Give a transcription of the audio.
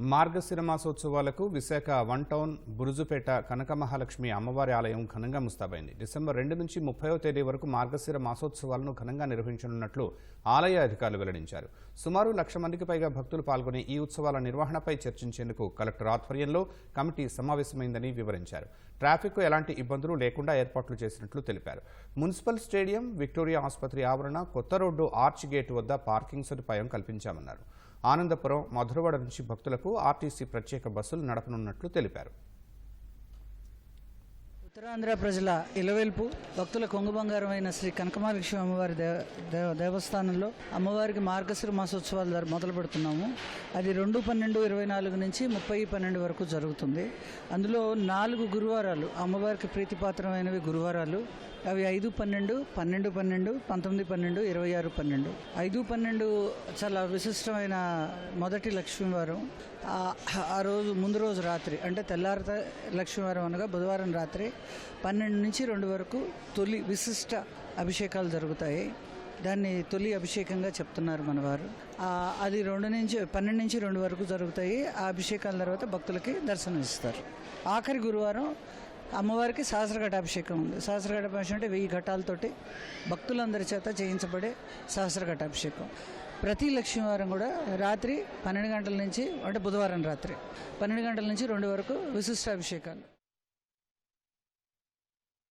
మార్గశిర మాసోత్సవాలకు Visakha one town Burujupeta Kanaka Mahalakshmi అమ్మవారి ఆలయం ఘనంగా ముస్తాబైంది. డిసెంబర్ రెండు నుంచి ముప్పైవ తేదీ వరకు మార్గశిర మాసోత్సవాలను ఘనంగా నిర్వహించనున్నట్లు ఆలయ అధికారులు వెల్లడించారు. సుమారు లక్ష మందికి పైగా భక్తులు పాల్గొనే ఈ ఉత్సవాల నిర్వహణపై చర్చించేందుకు కలెక్టర్ ఆధ్వర్యంలో కమిటీ సమావేశమైందని వివరించారు. ట్రాఫిక్ ఎలాంటి ఇబ్బందులు లేకుండా ఏర్పాట్లు చేసినట్లు తెలిపారు. మున్సిపల్ స్టేడియం విక్టోరియా ఆసుపత్రి ఆవరణ కొత్త రోడ్డు ఆర్చ్ గేట్ వద్ద పార్కింగ్ సదుపాయం కల్పించామన్నారు. ఆనందపురం మధురవాడ నుంచి భక్తులకు ఆర్టీసీ ప్రత్యేక బస్సులు నడపనున్నట్లు తెలిపారు. ఉత్తరాంధ్ర ప్రజల ఇలవెల్పు భక్తుల కొంగు బంగారమైన శ్రీ కనకమాలక్ష్మి అమ్మవారి దేవ- దేవస్థానంలో అమ్మవారికి మార్గశ్రీ మాసోత్సవాలు మొదలు పెడుతున్నాము. అది రెండు పన్నెండు ఇరవై నాలుగు నుంచి ముప్పై పన్నెండు వరకు జరుగుతుంది. అందులో నాలుగు గురువారాలు అమ్మవారికి ప్రీతిపాత్రమైనవి గురువారాలు. అవి ఐదు పన్నెండు పన్నెండు పన్నెండు పంతొమ్మిది పన్నెండు ఇరవై ఆరు పన్నెండు. ఐదు పన్నెండు చాలా విశిష్టమైన మొదటి లక్ష్మీవారం. ఆ- ఆ రోజు ముందు రోజు రాత్రి అంటే తెల్లారిత లక్ష్మీవారం అనగా బుధవారం రాత్రి. పన్నెండు నుంచి రెండు వరకు తొలి విశిష్ట అభిషేకాలు జరుగుతాయి. దాన్ని తొలి అభిషేకంగా చెప్తున్నారు మనవారు. అది రెండు నుంచి పన్నెండు నుంచి రెండు వరకు జరుగుతాయి. ఆ అభిషేకాల తర్వాత భక్తులకి దర్శనం ఇస్తారు. ఆఖరి గురువారం అమ్మవారికి సహస్రఘటాభిషేకం ఉంది. సహస్రఘటాభిషేకం అంటే వెయ్యి ఘటాలతోటి భక్తులందరి చేత చేయించబడే సహస్రఘటాభిషేకం ప్రతి లక్ష్మీవారం కూడా రాత్రి పన్నెండు గంటల నుంచి అంటే బుధవారం రాత్రి పన్నెండు గంటల నుంచి రెండు వరకు విశిష్ట అభిషేకాలు.